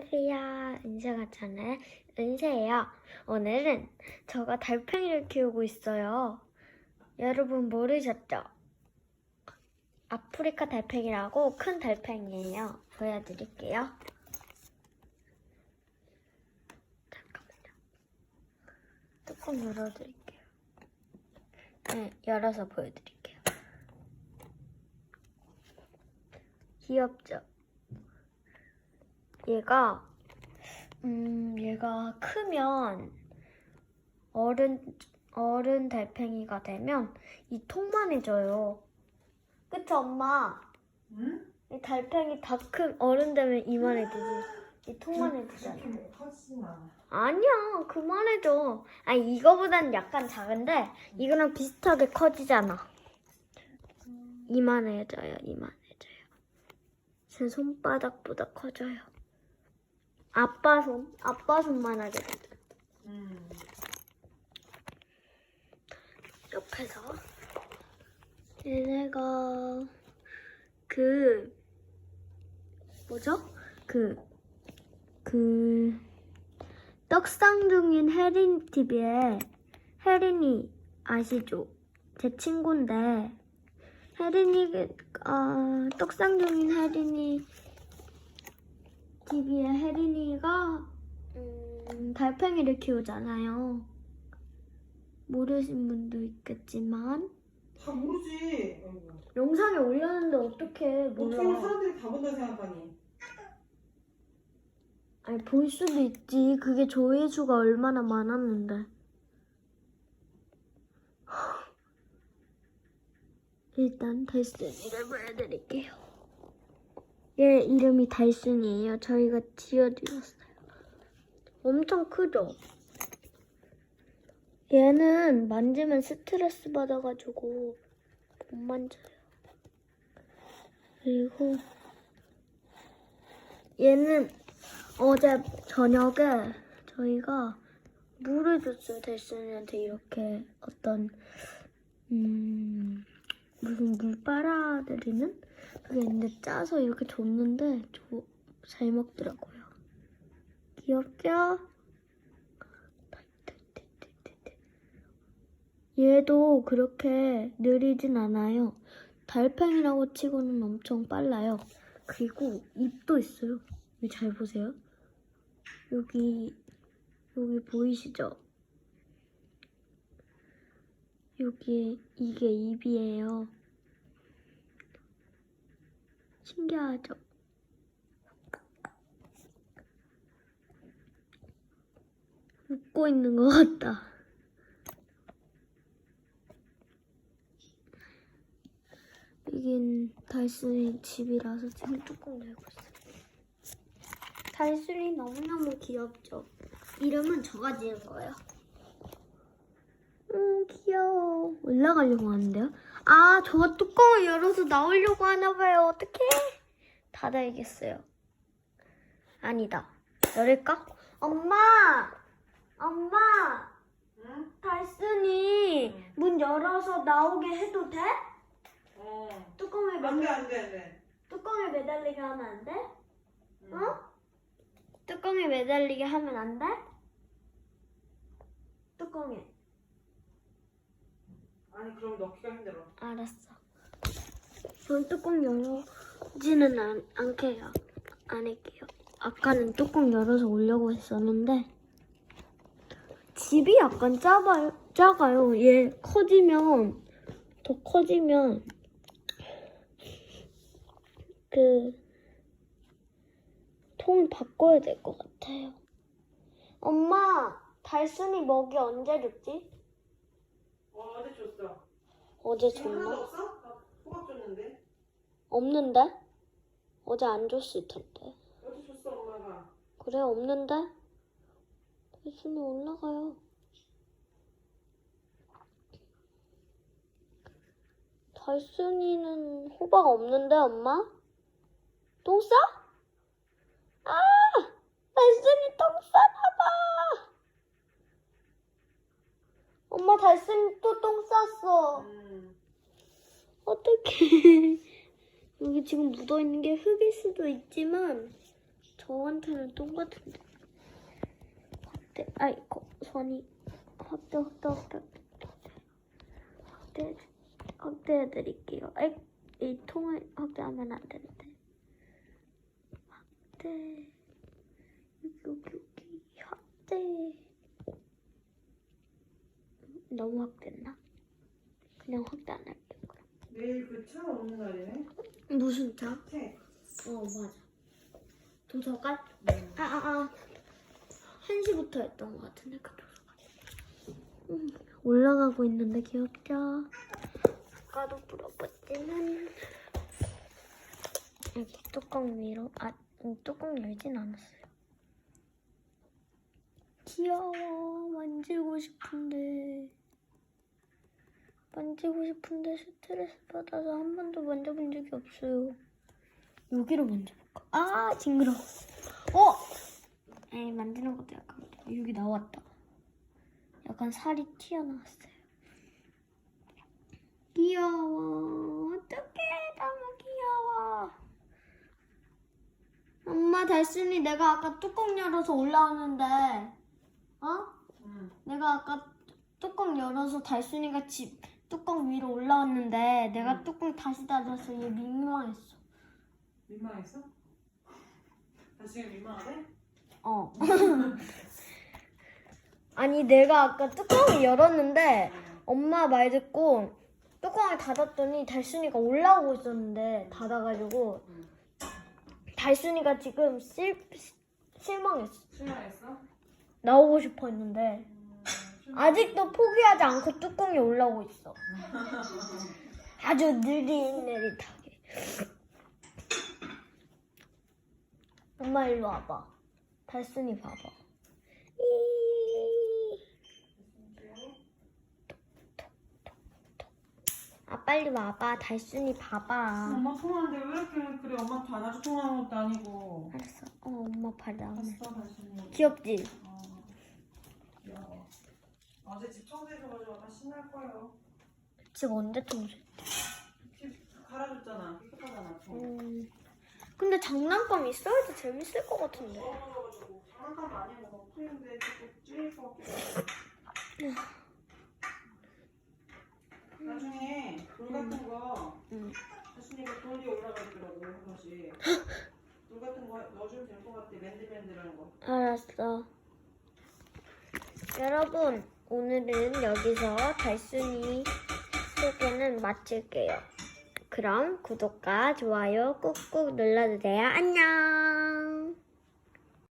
안녕하세요. 은세가 전에 은세예요. 오늘은 저가 달팽이를 키우고 있어요. 여러분 모르셨죠? 아프리카 달팽이라고 큰 달팽이에요. 보여드릴게요. 잠깐만요. 뚜껑 열어드릴게요. 네, 열어서 보여드릴게요. 귀엽죠? 얘가 음 얘가 크면 어른 어른 달팽이가 되면 이 통만해져요. 그쵸 엄마? 응? 이 달팽이 다 큰 어른 되면 이만해지지. 이 통만해지잖아. 않아. 아니야 그만해져. 아니 이거보단 약간 작은데 이거랑 비슷하게 커지잖아. 이만해져요 이만해져요. 제 손바닥보다 커져요. 아빠 손 아빠 손만 하게 돼. 음. 옆에서 얘네가 그 뭐죠? 그 그 떡상중인 혜린 TV에 혜린이 아시죠? 제 친구인데 혜린이 아 떡상중인 혜린이 TV에 혜린이가 음, 달팽이를 키우잖아요. 모르신 분도 있겠지만 다 모르지. 영상에 올렸는데 어떻게 어떻게 몰라? 사람들이 다 본다 생각하니? 아니 볼 수도 있지. 그게 조회수가 얼마나 많았는데. 일단 달순이를 보여드릴게요. 얘 이름이 달순이에요. 저희가 지어드렸어요. 엄청 크죠? 얘는 만지면 스트레스 받아가지고 못 만져요. 그리고 얘는 어제 저녁에 저희가 물을 줬어요. 달순이한테 이렇게 어떤 음 무슨 물 빨아들이는 그게 있는데 짜서 이렇게 줬는데 저, 잘 먹더라고요. 귀엽죠? 얘도 그렇게 느리진 않아요. 달팽이라고 치고는 엄청 빨라요. 그리고 입도 있어요. 여기 잘 보세요. 여기 여기 보이시죠? 여기 이게 입이에요. 신기하죠? 웃고 있는 것 같다. 여긴 달순이 집이라서 지금 뚜껑 열고 있어요. 달순이 너무너무 귀엽죠? 이름은 저가 지은 거예요. 음, 귀여워. 올라가려고 하는데요? 아, 저가 뚜껑을 열어서 나오려고 하나 봐요. 어떡해? 닫아야겠어요. 아니다. 열을까? 엄마! 엄마! 응? 달순이 문 열어서 나오게 해도 돼? 어. 뚜껑을 매, 안돼 안 돼 안 돼. 뚜껑에 매달리게 하면 안 돼? 응. 어? 뚜껑에 매달리게 하면 안 돼? 뚜껑에. 아니 그럼 넣기가 힘들어. 알았어. 전 뚜껑 열지는 안, 않게요. 안 할게요. 아까는 뚜껑 열어서 오려고 했었는데 집이 약간 작아요. 작아요. 얘 커지면 더 커지면 그 통을 바꿔야 될 것 같아요. 엄마, 달순이 먹이 언제 줬지? 어 어제 줬어. 어제 지금 하나도 줬나? 없어? 나 호박 줬는데. 없는데? 어제 안 줬을 텐데. 어제 줬어 엄마가. 그래 없는데? 달순이 올라가요. 달순이는 호박 없는데 엄마? 똥 싸? 아! 달순이 똥 싸나봐! 엄마 달순이 또 똥 쌌어. 음. 어떡해. 여기 지금 묻어있는 게 흙일 수도 있지만 저한테는 똑같은데. 확대, 아이고, 선이. 확대, 확대, 확대. 확대, 확대해드릴게요. 아이, 이 통을 확대하면 안 되는데. 확대. 여기, 여기, 여기. 확대. 너무 확대했나? 그냥 확대 안. 그럼. 내일 그차 오는 날이네. 무슨 차? 책. 어, 맞아. 도서관? 음. 아, 아, 아. 1시부터 했던 것 같은데, 그 도서관. 음, 올라가고 있는데 귀엽죠? 아까도 물어봤지만. 여기 뚜껑 위로, 아, 음, 뚜껑 열진 않았어요. 귀여워. 만지고 싶은데. 만지고 싶은데 스트레스 받아서 한 번도 만져본 적이 없어요. 여기로 만져볼까? 아, 징그러워. 어! 에이, 만지는 것도 약간 여기 나왔다. 약간 살이 튀어나왔어요. 귀여워. 어떡해, 너무 귀여워. 엄마, 달순이 내가 아까 뚜껑 열어서 올라오는데, 어? 응. 내가 아까 뚜껑 열어서 달순이가 집 뚜껑 위로 올라왔는데 내가 응. 뚜껑 다시 닫아서 얘 민망했어. 민망했어? 나 지금 민망하대? 어. 아니 내가 아까 뚜껑을 열었는데 엄마 말 듣고 뚜껑을 닫았더니 달순이가 올라오고 있었는데 닫아가지고 응. 달순이가 지금 실, 실망했어. 실망했어? 나오고 싶어 했는데 아직도 포기하지 않고 뚜껑이 올라오고 있어. 아주 느릿느릿하게. 엄마 일로 와봐. 달순이 봐봐. 이- 아 빨리 와봐. 달순이 봐봐. 엄마 통화하는데 왜 이렇게 그래? 엄마한테 안아줘 통화하는 것도 아니고. 알았어. 어 엄마 발 나오네. 봤어, 다시. 귀엽지? 어. 어제 집 청소해줘가지고 아마 신날 거예요. 집 언제 청소? 집 갈아줬잖아. 깨끗하잖아. 좀. 음. 근데 장난감 있어야지 재밌을 것 같은데. 더워가지고 장난감 많이 먹어. 푸는데 자꾸 찔릴 것 같기도 하고. 나중에 돌 같은 거 응. 하순이가 돌이 올라가더라고 한 번씩. 돌 같은 거 넣어주면 될 것 같아. 맨들맨들한 거. 알았어. 여러분, 오늘은 여기서 달순이 소개는 마칠게요. 그럼 구독과 좋아요 꾹꾹 눌러주세요. 안녕!